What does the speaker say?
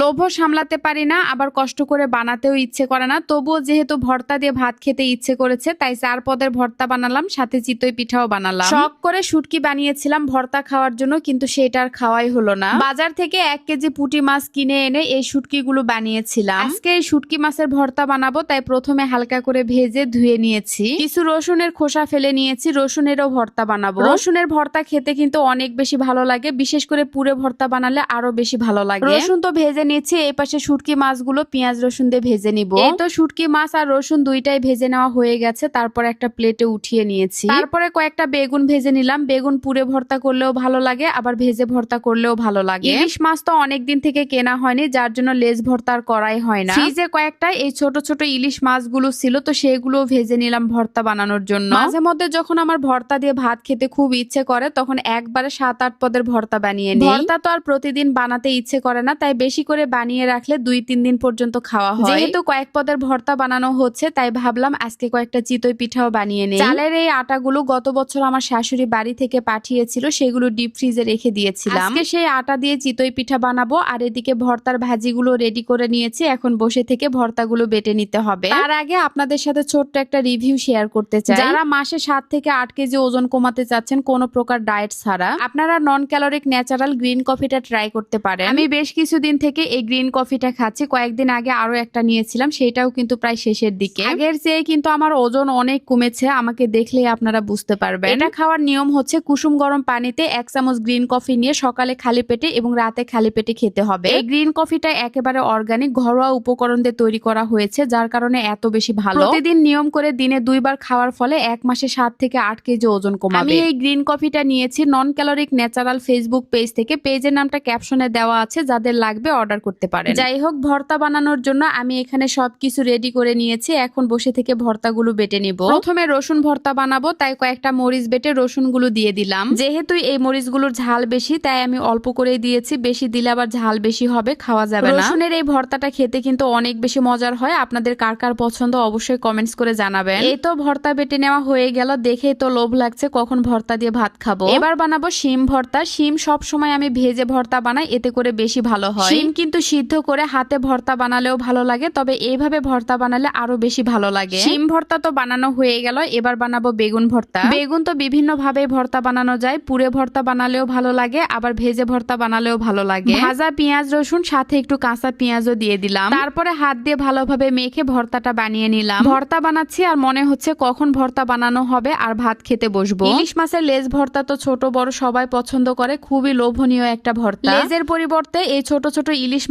লোভও সামলাতে পারি না, আবার কষ্ট করে বানাতেও ইচ্ছে করে না। তবুও যেহেতু ভর্তা দিয়ে ভাত খেতে ইচ্ছে করেছে, তাই চার পদের ভর্তা বানালাম, সাথে চিতই পিঠাও বানালাম। শখ করে শুটকি বানিয়েছিলাম ভর্তা খাওয়ার জন্য, কিন্তু সেটা খাওয়াই হলো না। বাজার থেকে এক কেজি পুঁটি মাছ কিনে এনে এই শুটকিগুলো বানিয়েছিলাম। আজকে এই শুটকি মাছের ভর্তা বানাবো, তাই প্রথমে হালকা করে ভেজে ধুয়ে নিয়েছি। কিছু রসুনের খোসা ফেলে নিয়েছি, রসুনেরও ভর্তা বানাবো। রসুনের ভর্তা খেতে কিন্তু অনেক বেশি ভালো লাগে, বিশেষ করে পুরে ভর্তা বানালে আরও বেশি ভালো লাগে। রসুন তো ভেজে নিয়েছি এই পাশে শুটকি মাছগুলো পেঁয়াজ রসুন দিয়ে ভেজে নিব। এই তো শুটকি মাছ আর রসুন দুইটাই ভেজে নেওয়া হয়ে গেছে তারপর একটা প্লেটে উঠিয়ে নিয়েছি। তারপরে কয়েকটা বেগুন ভেজে নিলাম বেগুন পুরে ভর্তা করলেও ভালো লাগে আবার ভেজে ভর্তা করলেও ভালো লাগে। ইলিশ মাছ তো অনেক দিন থেকে কেনা হয়নি যার জন্য লেজ ভর্তা আর করাই হয় না। ফ্রিজে কয়েকটা এই ছোট ছোট ইলিশ মাছগুলো ছিল তো সেগুলো ভেজে নিলাম ভর্তা বানানোর জন্য। মাঝে মধ্যে যখন আমার ভর্তা দিয়ে ভাত খেতে খুব ইচ্ছে করে তখন একবারে সাত আট পদের ভর্তা বানিয়ে নিই। ভর্তা তো আর প্রতিদিন বানাতে ইচ্ছে করে না তাই বেশি করে বানিয়ে রাখলে দুই তিন দিন পর্যন্ত খাওয়া হয়। যেহেতু কয়েক পদের ভর্তা বানানো হচ্ছে তাই ভাবলাম আজকে কয়েকটা চিতই পিঠাও বানিয়ে নেই। চালের এই আটাগুলো গত বছর আমার শাশুড়ি বাড়ি থেকে পাঠিয়েছিল সেগুলো ডিপ ফ্রিজে রেখে দিয়েছিলাম। আজকে সেই আটা দিয়ে চিতই পিঠা বানাবো আর এদিকে ভর্তার ভাজিগুলো রেডি করে নিয়েছি এখন বসে থেকে ভর্তাগুলো বেটে নিতে হবে। তার আগে আপনাদের সাথে ছোট্ট একটা রিভিউ শেয়ার করতে চাই। যারা মাসে সাত থেকে আট কেজি ওজন কমাতে চাচ্ছেন কোনো প্রকার ডায়েট ছাড়া আপনারা নন ক্যালোরিক ন্যাচারাল গ্রিন কফিটা ট্রাই করতে পারেন। আমি বেশ কিছুদিন থেকে এই গ্রিন কফিটা খাচ্ছি। কয়েকদিন আগে আরও একটা নিয়েছিলাম সেটাও কিন্তু প্রায় শেষের দিকে। আগের চেয়ে কিন্তু আমার ওজন অনেক কমেছে আমাকে দেখলেই আপনারা বুঝতে পারবেন। এটা খাওয়ার নিয়ম হচ্ছে কুসুম গরম পানিতে এক চামচ গ্রিন কফি নিয়ে সকালে খালি পেটে এবং রাতে খালি পেটে খেতে হবে। এই গ্রিন কফিটা একেবারে অর্গানিক ঘরোয়া উপকরণ দিয়ে তৈরি করা হয়েছে যার কারণে এত বেশি ভালো। প্রতিদিন নিয়ম করে দিনে দুইবার খাওয়ার ফলে এক মাসে সাত থেকে আট কেজি ওজন কমাবে। আমি এই গ্রিন কফিটা নিয়েছি non caloric natural Facebook page থেকে পেজের নামটা ক্যাপশনে দেওয়া আছে যাদের লাগবে অর্ডার করতে পারেন। যাই হোক ভর্তা বানানোর জন্য আমি এখানে সবকিছু রেডি করে নিয়েছি। এখন বসে থেকে ভর্তাগুলো বেটে নিব। প্রথমে রসুন ভর্তা বানাবো তাই কয়েকটা মরিচ বেটে রসুনগুলো দিয়ে দিলাম। যেহেতু এই মরিচগুলোর ঝাল বেশি তাই আমি অল্প করে দিয়েছি। বেশি দিলে আবার ঝাল বেশি হবে খাওয়া যাবে না। রসুনের এই ভর্তাটা খেতে কিন্তু অনেক বেশি মজার হয়। আপনাদের কার কার পছন্দ অবশ্যই কমেন্টস করে জানাবেন। এই তো ভর্তা বেটে নেওয়া হয়ে গেল। দেখেই তো লোভ লাগছে কখন ভর্তা দিয়ে ভাত খাব। এবার বানাবো শিম ভর্তা। শিম সব সময় আমি ভেজে ভর্তা বানাই এতে করে বেশি ভালো হয়। শিম কিন্তু সিদ্ধ করে হাতে ভর্তা বানালেও ভালো লাগে তবে এইভাবে ভর্তা বানালে আরও বেশি ভালো লাগে। শিম ভর্তা তো বানানো হয়ে গেল এবার বানাবো বেগুন ভর্তা। বেগুন তো বিভিন্ন ভাবে ভর্তা বানানো যায় পুরে ভর্তা বানালেও ভালো লাগে আবার ভেজে ভর্তা বানালেও ভালো লাগে। ভাজা পেঁয়াজ রসুন সাথে একটু কাঁচা পেঁয়াজও দিয়ে দিলাম। তারপরে হাত দিয়ে ভালোভাবে মেখে ভর্তাটা বানিয়ে নিলাম। ভর্তা বানাচ্ছি আর মনে হচ্ছে কখন ভর্তা বানানো হবে আর ভাত খেতে বসবো। ইলিশ মাছের লেজ ভর্তা তো ছোট বড় সবাই পছন্দ করে খুবই লোভনীয় একটা ভর্তা। লেজের পরিবর্তে এই ছোট ছোট ইলিশ